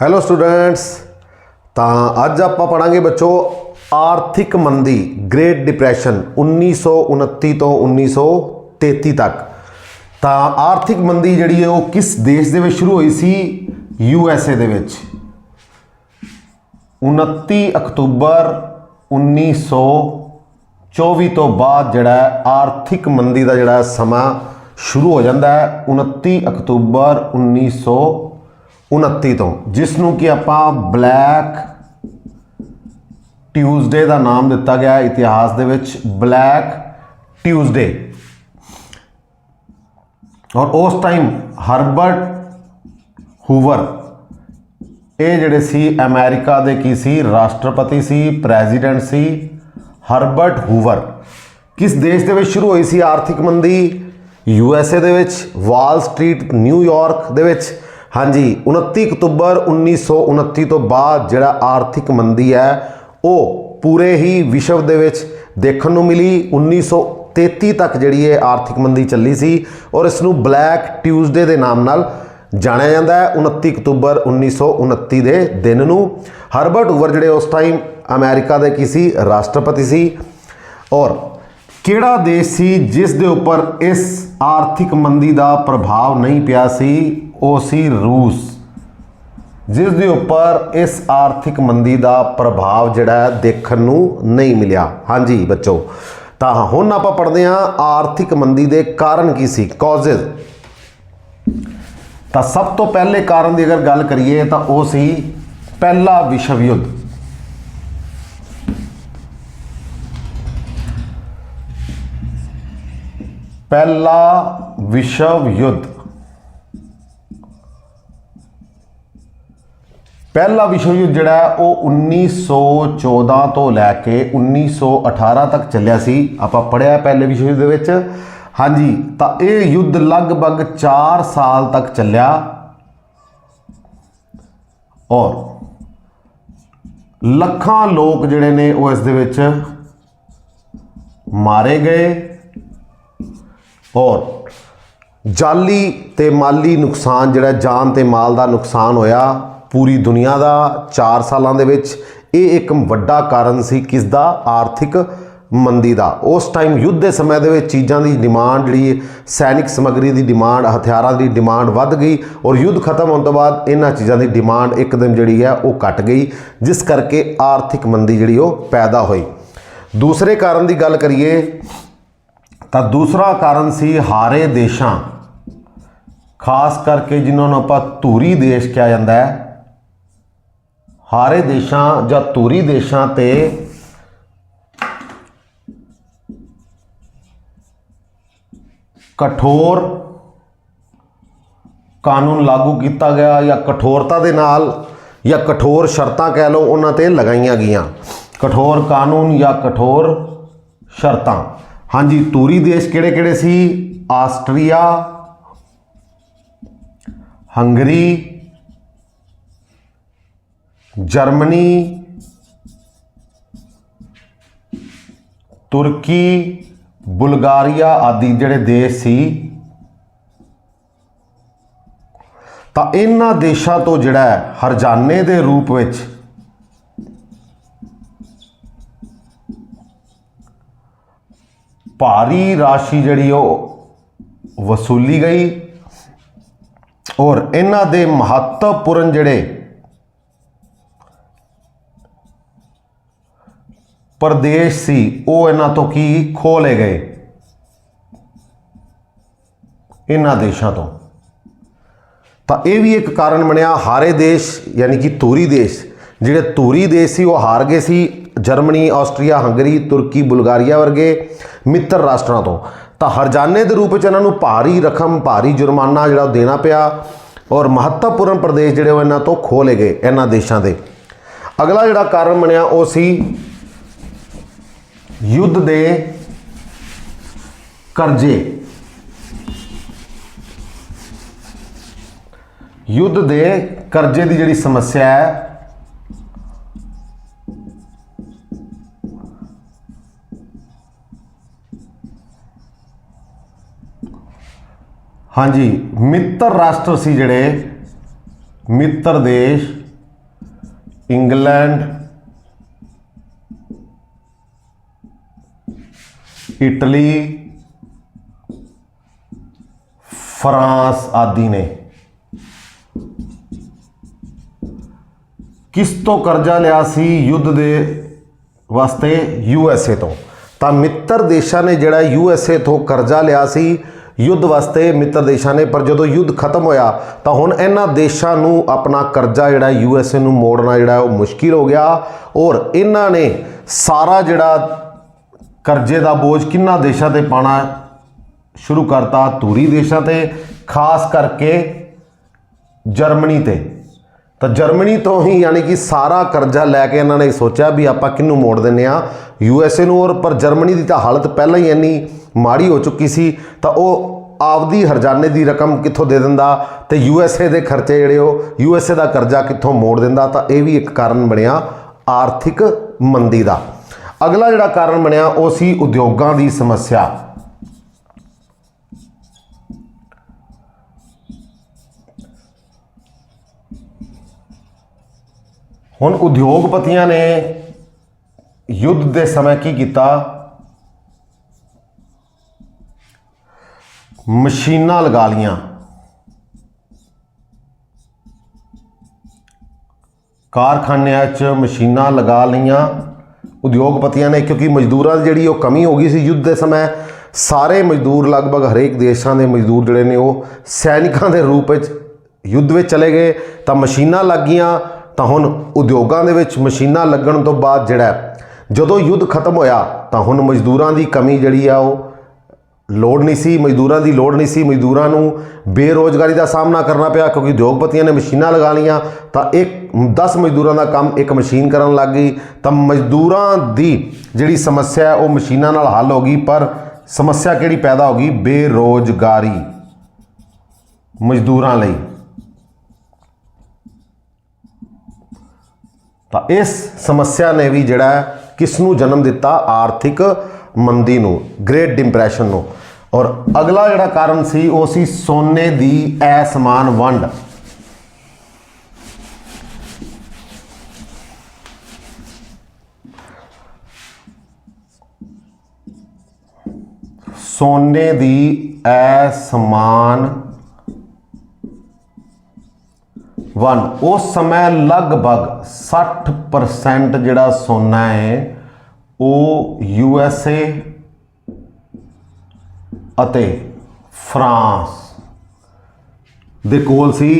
Hello students ਤਾਂ ਅੱਜ ਆਪਾਂ ਪੜਾਂਗੇ ਬੱਚੋ ਆਰਥਿਕ ਮੰਦੀ ਗ੍ਰੇਟ ਡਿਪਰੈਸ਼ਨ 1929 ਤੋਂ 1933 ਤੱਕ। ਤਾਂ ਆਰਥਿਕ ਮੰਦੀ ਜਿਹੜੀ ਹੈ ਉਹ ਕਿਸ ਦੇਸ਼ ਦੇ ਵਿੱਚ ਸ਼ੁਰੂ ਹੋਈ ਸੀ? ਯੂ ਐਸ ਏ ਦੇ ਵਿੱਚ। 29 ਅਕਤੂਬਰ 1924 ਤੋਂ ਬਾਅਦ ਜਿਹੜਾ ਆਰਥਿਕ ਮੰਦੀ ਦਾ ਜਿਹੜਾ ਸਮਾਂ ਸ਼ੁਰੂ ਹੋ ਜਾਂਦਾ ਹੈ। 29 ਅਕਤੂਬਰ 1929 ਤੋਂ ਜਿਸ ਨੂੰ ਕਿ ਆਪਾਂ ਬਲੈਕ ਟਿਊਜ਼ਡੇ ਦਾ ਨਾਮ ਦਿੱਤਾ ਗਿਆ ਹੈ ਇਤਿਹਾਸ ਦੇ ਵਿੱਚ, ਬਲੈਕ ਟਿਊਜ਼ਡੇ। ਔਰ ਉਸ ਟਾਈਮ ਹਰਬਰਟ ਹੂਵਰ, ਇਹ ਜਿਹੜੇ ਸੀ, ਅਮਰੀਕਾ ਦੇ ਕੀ ਸੀ, ਰਾਸ਼ਟਰਪਤੀ ਸੀ, ਪ੍ਰੈਜ਼ੀਡੈਂਟ ਸੀ, ਹਰਬਰਟ ਹੂਵਰ। ਕਿਸ ਦੇਸ਼ ਦੇ ਵਿੱਚ ਸ਼ੁਰੂ ਹੋਈ ਸੀ ਆਰਥਿਕ ਮੰਦੀ? ਯੂ ਐਸ ਏ ਦੇ ਵਿੱਚ, ਵਾਲ ਸਟਰੀਟ ਨਿਊਯਾਰਕ ਦੇ ਵਿੱਚ। ਹਾਂਜੀ 29 ਅਕਤੂਬਰ 1929 ਤੋਂ ਬਾਅਦ ਜਿਹੜਾ ਆਰਥਿਕ ਮੰਦੀ ਹੈ, ਉਹ ਪੂਰੇ ਹੀ ਵਿਸ਼ਵ ਦੇ ਵਿੱਚ ਦੇਖਣ ਨੂੰ ਮਿਲੀ। 1933 ਤੱਕ ਜਿਹੜੀ ਇਹ ਆਰਥਿਕ ਮੰਦੀ ਚੱਲੀ ਸੀ ਔਰ ਇਸ ਨੂੰ ਬਲੈਕ ਟਿਊਜ਼ਡੇ ਦੇ ਨਾਮ ਨਾਲ ਜਾਣਿਆ ਜਾਂਦਾ ਹੈ 29 ਅਕਤੂਬਰ 1929 ਦੇ ਦਿਨ ਨੂੰ। ਹਰਬਰਟ ਹੂਵਰ ਜਿਹੜੇ ਉਸ ਟਾਈਮ ਅਮਰੀਕਾ ਦੇ ਕੀ ਸੀ? ਰਾਸ਼ਟਰਪਤੀ ਸੀ। ਔਰ ਕਿਹੜਾ ਦੇਸ਼ ਸੀ ਜਿਸ ਦੇ ਉੱਪਰ ਇਸ ਆਰਥਿਕ ਮੰਦੀ ਦਾ ਪ੍ਰਭਾਵ ਨਹੀਂ ਪਿਆ ਸੀ? ਉਹ ਸੀ ਰੂਸ, ਜਿਸ ਦੇ ਉੱਪਰ ਇਸ ਆਰਥਿਕ ਮੰਦੀ ਦਾ ਪ੍ਰਭਾਵ ਜਿਹੜਾ ਹੈ ਦੇਖਣ ਨੂੰ ਨਹੀਂ ਮਿਲਿਆ। ਹਾਂਜੀ ਬੱਚੋ, ਤਾਂ ਹੁਣ ਆਪਾਂ ਪੜ੍ਹਦੇ ਹਾਂ ਆਰਥਿਕ ਮੰਦੀ ਦੇ ਕਾਰਨ ਕੀ ਸੀ ਕਾਜ਼ਸ ਤਾਂ ਸਭ ਤੋਂ ਪਹਿਲੇ ਕਾਰਨ ਦੀ ਅਗਰ ਗੱਲ ਕਰੀਏ ਤਾਂ ਉਹ ਸੀ ਪਹਿਲਾ ਵਿਸ਼ਵ ਯੁੱਧ। ਪਹਿਲਾ ਵਿਸ਼ਵ ਯੁੱਧ। ਪਹਿਲਾ ਵਿਸ਼ਵ ਯੁੱਧ ਜਿਹੜਾ ਹੈ, ਉਹ 1914 ਤੋਂ ਲੈ ਕੇ 1918 ਤੱਕ ਚੱਲਿਆ ਸੀ। ਆਪਾਂ ਪੜਿਆ ਪਹਿਲੇ ਵਿਸ਼ਵ ਯੁੱਧ ਦੇ ਵਿੱਚ। ਹਾਂਜੀ, ਤਾਂ ਇਹ ਯੁੱਧ ਲਗਭਗ 4 ਸਾਲ ਤੱਕ ਚੱਲਿਆ। ਔਰ ਲੱਖਾਂ ਲੋਕ ਜਿਹੜੇ ਨੇ, ਉਹ ਇਸ ਦੇ ਵਿੱਚ ਮਾਰੇ ਗਏ। ਔਰ ਜਾਲੀ ਤੇ ਮਾਲੀ ਨੁਕਸਾਨ ਜਿਹੜਾ, ਜਾਨ ਤੇ ਮਾਲ ਦਾ ਨੁਕਸਾਨ ਹੋਇਆ। ਪੂਰੀ ਦੁਨੀਆ ਦਾ 4 ਸਾਲਾਂ ਦੇ ਵਿੱਚ ਇਹ ਇੱਕ ਵੱਡਾ ਕਾਰਨ ਸੀ ਕਿਸ ਦਾ ਆਰਥਿਕ ਮੰਦੀ ਦਾ। ਉਸ ਟਾਈਮ ਯੁੱਧ ਦੇ ਸਮੇਂ ਦੇ ਵਿੱਚ ਚੀਜ਼ਾਂ ਦੀ ਡਿਮਾਂਡ ਜਿਹੜੀ ਸੈਨਿਕ ਸਮੱਗਰੀ ਦੀ ਡਿਮਾਂਡ ਹਥਿਆਰਾਂ ਦੀ ਡਿਮਾਂਡ ਵੱਧ ਗਈ ਔਰ ਯੁੱਧ ਖਤਮ ਹੋਣ ਤੋਂ ਬਾਅਦ ਇਹਨਾਂ ਚੀਜ਼ਾਂ ਦੀ ਡਿਮਾਂਡ ਇੱਕਦਮ ਜਿਹੜੀ ਹੈ ਉਹ ਘਟ ਗਈ, ਜਿਸ ਕਰਕੇ ਆਰਥਿਕ ਮੰਦੀ ਜਿਹੜੀ ਉਹ ਪੈਦਾ ਹੋਈ। ਦੂਸਰੇ ਕਾਰਨ ਦੀ ਗੱਲ ਕਰੀਏ ਤਾਂ ਦੂਸਰਾ ਕਾਰਨ ਸੀ ਹਾਰੇ ਦੇਸ਼ਾਂ, ਖਾਸ ਕਰਕੇ ਜਿਨ੍ਹਾਂ ਨੂੰ ਆਪਾਂ ਧੂਰੀ ਦੇਸ਼ ਕਿਹਾ ਜਾਂਦਾ ਹੈ। ਹਾਰੇ ਦੇਸ਼ਾਂ ਜਾਂ ਧੂਰੀ ਦੇਸ਼ਾਂ ਤੇ ਕਠੋਰ ਕਾਨੂੰਨ ਲਾਗੂ ਕੀਤਾ ਗਿਆ ਜਾਂ ਕਠੋਰਤਾ ਦੇ ਨਾਲ ਜਾਂ ਕਠੋਰ ਸ਼ਰਤਾਂ ਕਹਿ ਲਓ ਉਹਨਾਂ ਤੇ ਲਗਾਈਆਂ ਗਈਆਂ। ਕਠੋਰ ਕਾਨੂੰਨ ਜਾਂ ਕਠੋਰ ਸ਼ਰਤਾਂ। ਹਾਂਜੀ, ਧੂਰੀ ਦੇਸ਼ ਕਿਹੜੇ-ਕਿਹੜੇ ਸੀ? Austria, Hungary Germany, Turkey, Bulgaria ਆਦਿ ਜਿਹੜੇ ਦੇਸ਼ ਸੀ, ਤਾਂ ਇਹਨਾਂ ਦੇਸ਼ਾਂ ਤੋਂ ਜਿਹੜਾ ਹਰਜਾਨੇ ਦੇ ਰੂਪ ਵਿੱਚ ਭਾਰੀ ਰਾਸ਼ੀ ਜਿਹੜੀ ਉਹ ਵਸੂਲੀ ਗਈ ਔਰ ਇਹਨਾਂ ਦੇ ਮਹੱਤਵਪੂਰਨ ਜਿਹੜੇ ਪ੍ਰਦੇਸ਼ ਸੀ, ਉਹ ਇਹਨਾਂ ਤੋਂ ਕੀ ਖੋਹ ਲਏ ਗਏ? ਇਹਨਾਂ ਦੇਸ਼ਾਂ ਤੋਂ। ਤਾਂ ਇਹ ਵੀ ਇੱਕ ਕਾਰਨ ਬਣਿਆ ਹਾਰੇ ਦੇਸ਼, ਯਾਨੀ ਕਿ ਧੂਰੀ ਦੇਸ਼। ਜਿਹੜੇ ਧੂਰੀ ਦੇਸ਼ ਸੀ, ਉਹ ਹਾਰ ਗਏ ਸੀ Germany, Austria, Hungary, Turkey, Bulgaria ਵਰਗੇ ਮਿੱਤਰ ਰਾਸ਼ਟਰਾਂ ਤੋਂ। ਤਾਂ ਹਰਜਾਨੇ ਦੇ ਰੂਪ ਵਿੱਚ ਇਹਨਾਂ ਨੂੰ ਭਾਰੀ ਰਕਮ, ਭਾਰੀ ਜੁਰਮਾਨਾ ਜਿਹੜਾ ਉਹ ਦੇਣਾ ਪਿਆ ਔਰ ਮਹੱਤਵਪੂਰਨ ਪ੍ਰਦੇਸ਼ ਜਿਹੜੇ ਉਹ ਇਹਨਾਂ ਤੋਂ ਖੋਹ ਲਏ ਗਏ, ਇਹਨਾਂ ਦੇਸ਼ਾਂ ਦੇ। ਅਗਲਾ ਜਿਹੜਾ ਕਾਰਨ ਬਣਿਆ ਉਹ ਸੀ ਯੁੱਧ ਦੇ ਕਰਜ਼ੇ। ਯੁੱਧ ਦੇ ਕਰਜ਼ੇ ਦੀ ਜਿਹੜੀ ਸਮੱਸਿਆ ਹੈ, ਹਾਂਜੀ, ਮਿੱਤਰ ਰਾਸ਼ਟਰ ਸੀ ਜਿਹੜੇ, ਮਿੱਤਰ ਦੇਸ਼, ਇੰਗਲੈਂਡ ਇਟਲੀ, ਫਰਾਂਸ ਆਦਿ ਨੇ। ਕਿਸ ਤੋਂ ਕਰਜ਼ਾ ਲਿਆ ਸੀ ਯੁੱਧ ਦੇ ਵਾਸਤੇ? ਯੂ ਐਸ ਏ ਤੋਂ। ਤਾਂ ਮਿੱਤਰ ਦੇਸ਼ਾਂ ਨੇ ਜਿਹੜਾ ਯੂ ਐਸ ਏ ਤੋਂ ਕਰਜ਼ਾ ਲਿਆ ਸੀ ਯੁੱਧ ਵਾਸਤੇ, ਮਿੱਤਰ ਦੇਸ਼ਾਂ ਨੇ। ਪਰ ਜਦੋਂ ਯੁੱਧ ਖਤਮ ਹੋਇਆ, ਤਾਂ ਹੁਣ ਇਹਨਾਂ ਦੇਸ਼ਾਂ ਨੂੰ ਆਪਣਾ ਕਰਜ਼ਾ ਜਿਹੜਾ ਯੂ ਐਸ ਏ ਨੂੰ ਮੋੜਨਾ ਜਿਹੜਾ ਉਹ ਮੁਸ਼ਕਿਲ ਹੋ ਗਿਆ ਔਰ ਇਹਨਾਂ ਨੇ ਸਾਰਾ ਜਿਹੜਾ ਕਰਜ਼ੇ ਦਾ ਬੋਝ ਕਿੰਨਾ ਦੇਸ਼ਾਂ ਤੇ ਪਾਣਾ ਸ਼ੁਰੂ ਕਰਤਾ? ਧੂਰੀ ਦੇਸ਼ਾਂ ਤੇ, ਖਾਸ ਕਰਕੇ ਜਰਮਨੀ ਤੇ। ਤਾਂ ਜਰਮਨੀ ਤੋਂ ਹੀ ਯਾਨੀ ਕਿ ਸਾਰਾ ਕਰਜ਼ਾ ਲੈ ਕੇ ਇਹਨਾਂ ਨੇ ਸੋਚਿਆ ਵੀ ਆਪਾਂ ਕਿਹਨੂੰ ਮੋੜ ਦਿੰਨੇ ਆ ਯੂ ਐਸ ਏ ਨੂੰ ਔਰ, ਪਰ ਜਰਮਨੀ ਦੀ ਤਾਂ ਹਾਲਤ ਪਹਿਲਾਂ ਹੀ ਇੰਨੀ ਮਾੜੀ ਹੋ ਚੁੱਕੀ ਸੀ, ਤਾਂ ਉਹ ਆਪਦੀ ਹਰਜਾਨੇ ਦੀ ਰਕਮ ਕਿੱਥੋਂ ਦੇ ਦਿੰਦਾ? ਤੇ ਯੂ ਐਸ ਏ ਦੇ ਖਰਚੇ ਜਿਹੜੇ ਉਹ, ਯੂ ਐਸ ਏ ਦਾ ਕਰਜ਼ਾ ਕਿੱਥੋਂ ਮੋੜ ਦਿੰਦਾ? ਤਾਂ ਇਹ ਵੀ ਇੱਕ ਕਾਰਨ ਬਣਿਆ ਆਰਥਿਕ ਮੰਦੀ ਦਾ। ਅਗਲਾ ਜਿਹੜਾ ਕਾਰਨ ਬਣਿਆ, ਉਹ ਸੀ ਉਦਯੋਗਾਂ ਦੀ ਸਮੱਸਿਆ। ਹੁਣ ਉਦਯੋਗਪਤੀਆਂ ਨੇ ਯੁੱਧ ਦੇ ਸਮੇਂ ਕੀ ਕੀਤਾ? ਮਸ਼ੀਨਾਂ ਲਗਾ ਲੀਆਂ ਕਾਰਖਾਨਿਆਂ 'ਚ ਮਸ਼ੀਨਾਂ ਲਗਾ ਲਈਆਂ। ਉਦਯੋਗਪਤੀਆਂ ਨੇ, ਕਿਉਂਕਿ ਮਜ਼ਦੂਰਾਂ ਦੀ ਜਿਹੜੀ ਉਹ ਕਮੀ ਹੋ ਗਈ ਸੀ ਯੁੱਧ ਦੇ ਸਮੇਂ, ਸਾਰੇ ਮਜ਼ਦੂਰ ਲਗਭਗ ਹਰੇਕ ਦੇਸ਼ਾਂ ਦੇ ਮਜ਼ਦੂਰ ਜਿਹੜੇ ਨੇ ਉਹ ਸੈਨਿਕਾਂ ਦੇ ਰੂਪ ਵਿੱਚ ਯੁੱਧ ਵਿੱਚ ਚਲੇ ਗਏ। ਤਾਂ ਮਸ਼ੀਨਾਂ ਲੱਗ ਗਈਆਂ, ਤਾਂ ਹੁਣ ਉਦਯੋਗਾਂ ਦੇ ਵਿੱਚ ਮਸ਼ੀਨਾਂ ਲੱਗਣ ਤੋਂ ਬਾਅਦ ਜਿਹੜਾ ਜਦੋਂ ਯੁੱਧ ਖਤਮ ਹੋਇਆ, ਤਾਂ ਹੁਣ ਮਜ਼ਦੂਰਾਂ ਦੀ ਕਮੀ ਜਿਹੜੀ ਆ ਉਹ ਲੋੜ ਨਹੀਂ ਸੀ ਮਜ਼ਦੂਰਾਂ ਦੀ ਲੋੜ ਨਹੀਂ ਸੀ ਮਜ਼ਦੂਰਾਂ ਨੂੰ ਬੇਰੋਜ਼ਗਾਰੀ ਦਾ ਸਾਹਮਣਾ ਕਰਨਾ ਪਿਆ ਕਿਉਂਕਿ ਉਦਯੋਗਪਤੀਆਂ ਨੇ ਮਸ਼ੀਨਾਂ ਲਗਾ ਲਈਆਂ ਤਾਂ ਇੱਕ 10 ਮਜ਼ਦੂਰਾਂ ਦਾ ਕੰਮ ਇੱਕ ਮਸ਼ੀਨ ਕਰਨ ਲੱਗ ਗਈ ਤਾਂ ਮਜ਼ਦੂਰਾਂ ਦੀ ਜਿਹੜੀ ਸਮੱਸਿਆ ਉਹ ਮਸ਼ੀਨਾਂ ਨਾਲ ਹੱਲ ਹੋ ਗਈ ਪਰ ਸਮੱਸਿਆ ਕਿਹੜੀ ਪੈਦਾ ਹੋ ਗਈ? ਬੇਰੋਜ਼ਗਾਰੀ। ਮਜ਼ਦੂਰਾਂ ਲਈ। ਤਾਂ ਇਸ ਸਮੱਸਿਆ ਨੇ ਵੀ ਜਿਹੜਾ ਹੈ, ਕਿਸ ਨੂੰ ਜਨਮ ਦਿੱਤਾ? ਆਰਥਿਕ ਮੰਦੀ ਨੂੰ ਗ੍ਰੇਟ ਡਿਪਰੈਸ਼ਨ ਨੂੰ। ਔਰ ਅਗਲਾ ਜਿਹੜਾ ਕਾਰਨ ਸੀ, ਉਹ ਸੀ ਸੋਨੇ ਦੀ ਅਸਮਾਨ ਵੰਡ। ਸੋਨੇ ਦੀ ਐਸਮਾਨ ਵੰਡ। ਉਸ ਸਮੇਂ ਲਗਭਗ 60% ਜਿਹੜਾ ਸੋਨਾ ਹੈ ਉਹ ਯੂ ਐਸ ਏ ਅਤੇ ਫਰਾਂਸ ਦੇ ਕੋਲ ਸੀ।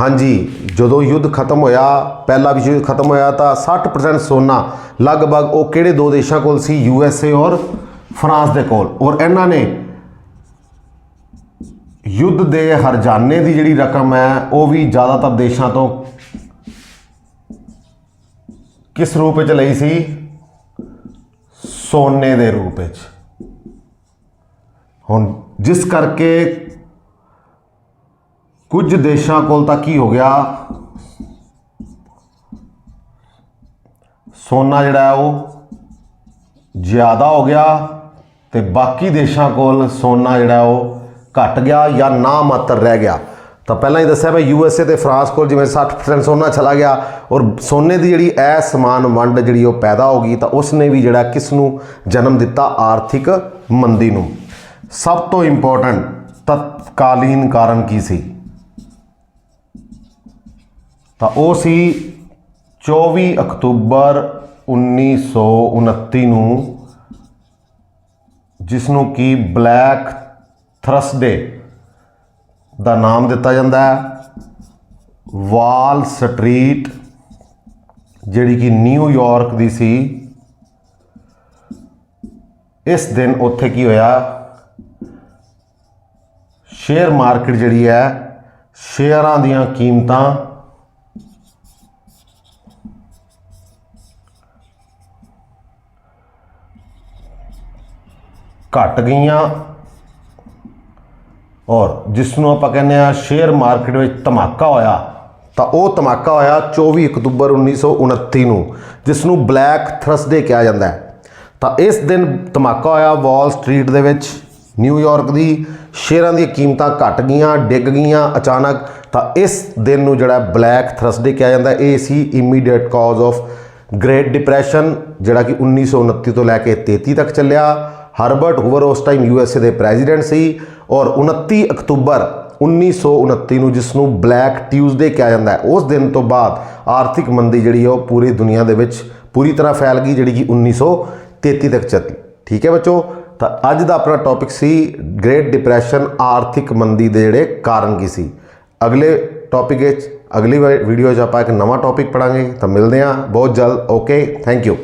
ਹਾਂਜੀ, ਜਦੋਂ ਯੁੱਧ ਖਤਮ ਹੋਇਆ, ਪਹਿਲਾ ਵਿਸ਼ਵ ਯੁੱਧ ਖਤਮ ਹੋਇਆ ਤਾਂ 60% ਸੋਨਾ ਲਗਭਗ ਉਹ ਕਿਹੜੇ ਦੋ ਦੇਸ਼ਾਂ ਕੋਲ ਸੀ, ਯੂ ਐਸ ਏ ਔਰ ਫਰਾਂਸ ਦੇ ਕੋਲ। ਔਰ ਇਹਨਾਂ ਨੇ ਯੁੱਧ ਦੇ ਹਰਜਾਨੇ ਦੀ ਜਿਹੜੀ ਰਕਮ ਹੈ, ਉਹ ਵੀ ਜ਼ਿਆਦਾਤਰ ਦੇਸ਼ਾਂ ਤੋਂ ਕਿਸ ਰੂਪ ਵਿੱਚ ਲਈ ਸੀ? ਸੋਨੇ ਦੇ ਰੂਪ ਵਿੱਚ। ਹੁਣ ਜਿਸ ਕਰਕੇ ਕੁਝ ਦੇਸ਼ਾਂ ਕੋਲ ਤਾਂ ਕੀ ਹੋ ਗਿਆ? ਸੋਨਾ ਜਿਹੜਾ ਉਹ ਜ਼ਿਆਦਾ ਹੋ ਗਿਆ ਤੇ ਬਾਕੀ ਦੇਸ਼ਾਂ ਕੋਲ ਸੋਨਾ ਜਿਹੜਾ ਉਹ ਘਟ ਗਿਆ ਜਾਂ ਨਾ ਮਾਤਰ ਰਹਿ ਗਿਆ। ਤਾਂ ਪਹਿਲਾਂ ਹੀ ਦੱਸਿਆ ਵੀ ਯੂ ਐਸ ਏ ਤੇ ਫਰਾਂਸ ਕੋਲ ਜਿਵੇਂ 60% ਸੋਨਾ ਚਲਾ ਗਿਆ ਔਰ ਸੋਨੇ ਦੀ ਜਿਹੜੀ ਅਸਮਾਨ ਵੰਡ ਜਿਹੜੀ ਉਹ ਪੈਦਾ ਹੋ ਗਈ ਤਾਂ ਉਸ ਨੇ ਵੀ ਜਿਹੜਾ ਕਿਸ ਨੂੰ ਜਨਮ ਦਿੱਤਾ ਆਰਥਿਕ ਮੰਦੀ ਨੂੰ। ਸਭ ਤੋਂ ਇੰਪੋਰਟੈਂਟ ਤਤਕਾਲੀਨ ਕਾਰਨ ਕੀ ਸੀ? ਤਾਂ ਉਹ ਸੀ 24 ਅਕਤੂਬਰ 1929 ਨੂੰ ਜਿਸ ਨੂੰ ਕਿ ਬਲੈਕ ਥਰਸਡੇ ਦਾ ਨਾਮ ਦਿੱਤਾ ਜਾਂਦਾ ਹੈ। ਵਾਲ ਸਟਰੀਟ, ਜਿਹੜੀ ਕਿ ਨਿਊਯਾਰਕ ਦੀ ਸੀ। ਇਸ ਦਿਨ ਉੱਥੇ ਕੀ ਹੋਇਆ? ਸ਼ੇਅਰ ਮਾਰਕੀਟ ਜਿਹੜੀ ਹੈ, ਸ਼ੇਅਰਾਂ ਦੀਆਂ ਕੀਮਤਾਂ ਘਟ ਗਈਆਂ। ਔਰ ਜਿਸ ਨੂੰ ਆਪਾਂ ਕਹਿੰਦੇ ਆ ਸ਼ੇਅਰ ਮਾਰਕੀਟ ਵਿੱਚ ਧਮਾਕਾ ਹੋਇਆ, ਤਾਂ ਉਹ ਧਮਾਕਾ ਹੋਇਆ 24 ਅਕਤੂਬਰ 1929 ਨੂੰ ਜਿਸ ਨੂੰ ਬਲੈਕ ਥਰਸਡੇ ਕਿਹਾ ਜਾਂਦਾ ਹੈ। ਤਾਂ ਇਸ ਦਿਨ ਧਮਾਕਾ ਹੋਇਆ ਵਾਲ ਸਟਰੀਟ ਦੇ ਵਿੱਚ ਨਿਊਯਾਰਕ ਦੀ ਸ਼ੇਅਰਾਂ ਦੀਆਂ ਕੀਮਤਾਂ ਘਟ ਗਈਆਂ, ਡਿੱਗ ਗਈਆਂ ਅਚਾਨਕ, ਤਾਂ ਇਸ ਦਿਨ ਨੂੰ ਜਿਹੜਾ ਬਲੈਕ ਥਰਸਡੇ ਕਿਹਾ ਜਾਂਦਾ ਇਹ ਸੀ immediate cause of Great Depression ਜਿਹੜਾ ਕਿ 1929 ਤੋਂ ਲੈ ਕੇ 33 ਤੱਕ ਚੱਲਿਆ। ਹਰਬਰਟ ਹੂਵਰ ਉਸ ਟਾਈਮ ਯੂਐਸਏ ਦੇ ਪ੍ਰੈਜ਼ੀਡੈਂਟ ਸੀ ਔਰ 29 ਅਕਤੂਬਰ 1929 ਨੂੰ ਜਿਸ ਨੂੰ ਬਲੈਕ ਟਿਊਜ਼ਡੇ ਕਿਹਾ ਜਾਂਦਾ ਹੈ, ਉਸ ਦਿਨ ਤੋਂ ਬਾਅਦ ਆਰਥਿਕ ਮੰਦੀ ਜਿਹੜੀ ਹੈ ਉਹ ਪੂਰੀ ਦੁਨੀਆ ਦੇ ਵਿੱਚ ਪੂਰੀ ਤਰ੍ਹਾਂ ਫੈਲ ਗਈ, ਜਿਹੜੀ ਕਿ 1933 ਤੱਕ ਚੱਲੀ। ਠੀਕ ਹੈ ਬੱਚੋ, ਤਾਂ ਅੱਜ ਦਾ ਆਪਣਾ ਟੌਪਿਕ ਸੀ ਗ੍ਰੇਟ ਡਿਪਰੈਸ਼ਨ ਆਰਥਿਕ ਮੰਦੀ ਦੇ ਜਿਹੜੇ ਕਾਰਨ ਕੀ ਸੀ। ਅਗਲੇ ਟੌਪਿਕ ਵਿੱਚ, ਅਗਲੀ ਵੀਡੀਓ 'ਚ ਆਪਾਂ ਇੱਕ ਨਵਾਂ ਟੌਪਿਕ ਪੜਾਂਗੇ ਤਾਂ ਮਿਲਦੇ ਹਾਂ ਬਹੁਤ ਜਲਦ। Okay thank you